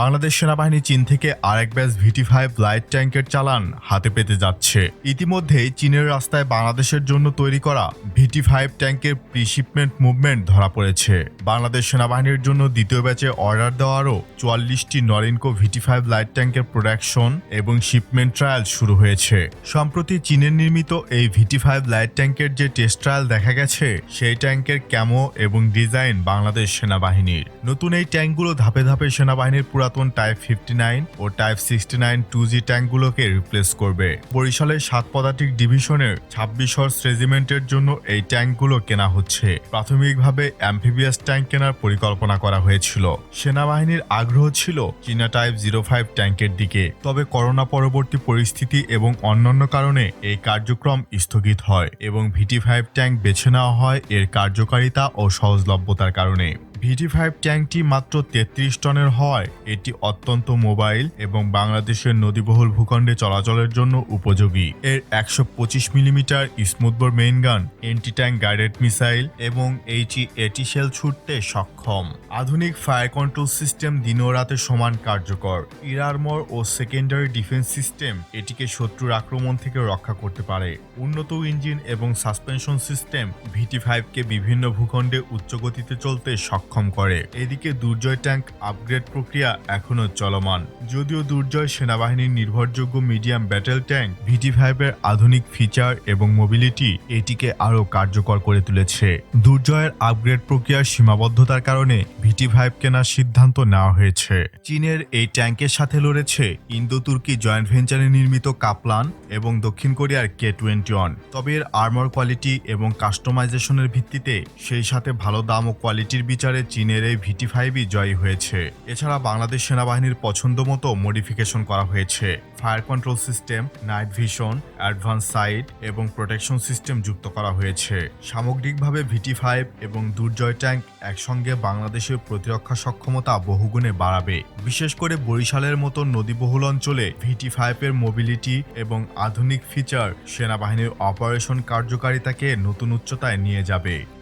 বাংলাদেশ সেনাবাহিনী চীন থেকে আরেক ব্যাচ ভিটি ফাইভ লাইট ট্যাঙ্কের চালান হাতে পেতে যাচ্ছে। ইতিমধ্যেই চীনের রাস্তায় বাংলাদেশের জন্য তৈরি করা ভিটি ফাইভ ট্যাঙ্কের প্রিশিপমেন্ট মুভমেন্ট ধরা পড়েছে। বাংলাদেশ সেনাবাহিনীর জন্য দ্বিতীয় ব্যাচে অর্ডার দেওয়ারও চুয়াল্লিশটি নরিনকো ভিটি ফাইভ লাইট ট্যাঙ্কের প্রোডাকশন এবং শিপমেন্ট ট্রায়াল শুরু হয়েছে। সম্প্রতি চীনের নির্মিত এই ভিটি ফাইভ লাইট ট্যাঙ্কের যে টেস্ট ট্রায়াল দেখা গেছে, সেই ট্যাঙ্কের ক্যামো এবং ডিজাইন বাংলাদেশ সেনাবাহিনীর। নতুন এই ট্যাঙ্কগুলো ধাপে ধাপে সেনাবাহিনীর পুরাতন টাইপ ফিফটি নাইন ও type sixty nine two G ট্যাঙ্কগুলোকে replace করবে। বরিশালের সাত পদাতিক ডিভিশনের ছাব্বিশ হর্স রেজিমেন্টের জন্য এই ট্যাঙ্কগুলো কেনা হচ্ছে। প্রাথমিকভাবে অ্যাম্ফিবিয়াস ট্যাঙ্ক কেনার পরিকল্পনা করা হয়েছিল। সেনাবাহিনীর আগ্রহ ছিল চীনা টাইপ জিরো ফাইভ ট্যাঙ্কের দিকে। তবে করোনা পরবর্তী পরিস্থিতি এবং অন্যান্য কারণে এই কার্যক্রম স্থগিত হয় এবং ভিটি ফাইভ ট্যাঙ্ক বেছে নেওয়া হয় এর কার্যকারিতা ও সহজলভ্যতার কারণে। ভিটি ফাইভ ট্যাঙ্কটি মাত্র তেত্রিশ টনের হওয়ায় এটি অত্যন্ত মোবাইল এবং বাংলাদেশের নদীবহুল ভূখণ্ডে চলাচলের জন্য উপযোগী। এর একশো পঁচিশ millimetre smoothbore main gun, anti tank guided missile এবং এইচই এটি শেল ছুটতে সক্ষম। আধুনিক ফায়ার কন্ট্রোল সিস্টেম দিন ও রাতে সমান কার্যকর। ইরারমর ও সেকেন্ডারি ডিফেন্স সিস্টেম এটিকে শত্রুর আক্রমণ থেকে রক্ষা করতে পারে। উন্নত ইঞ্জিন এবং সাসপেনশন সিস্টেম ভিটি ফাইভকে বিভিন্ন ভূখণ্ডে উচ্চ গতিতে চলতে সক্ষম। করে। এদিকে দুর্জয় ট্যাঙ্ক আপগ্রেড প্রক্রিয়া এখনও চলমান। যদিও দুর্জয় সেনাবাহিনীর নির্ভরযোগ্য মিডিয়াম ব্যাটেল ট্যাঙ্ক ভিটি ফাইভের আধুনিক ফিচার এবং মোবিলিটি এটিকে আরও কার্যকর করে তুলেছে। দুর্জয়ের আপগ্রেড প্রক্রিয়ার সীমাবদ্ধতার কারণে ভিটি ফাইভ কেনার সিদ্ধান্ত নেওয়া হয়েছে। চীনের এই ট্যাঙ্কের সাথে লড়েছে ইন্দো তুর্কি জয়েন্ট ভেঞ্চারে নির্মিত কাপলান এবং দক্ষিণ কোরিয়ার কে টোয়েন্টি ওয়ান। তবে এর আর্মর কোয়ালিটি এবং কাস্টমাইজেশনের ভিত্তিতে সেই সাথে ভালো দাম ও কোয়ালিটির বিচারে চীনের এই ভিটি ফাইভই জয়ী হয়েছে। এছাড়া বাংলাদেশ সেনাবাহিনীর পছন্দ মতো মডিফিকেশন করা হয়েছে। Fire control system, night vision, advance sight এবং প্রোটেকশন সিস্টেম যুক্ত করা হয়েছে। সামগ্রিকভাবে ভিটি ফাইভ এবং দুর্জয় ট্যাঙ্ক একসঙ্গে বাংলাদেশের প্রতিরক্ষা সক্ষমতা বহুগুণে বাড়াবে। বিশেষ করে বরিশালের মতো নদীবহুল অঞ্চলে ভিটি ফাইভের মোবিলিটি এবং আধুনিক ফিচার সেনাবাহিনীর অপারেশন কার্যকারিতাকে নতুন উচ্চতায় নিয়ে যাবে।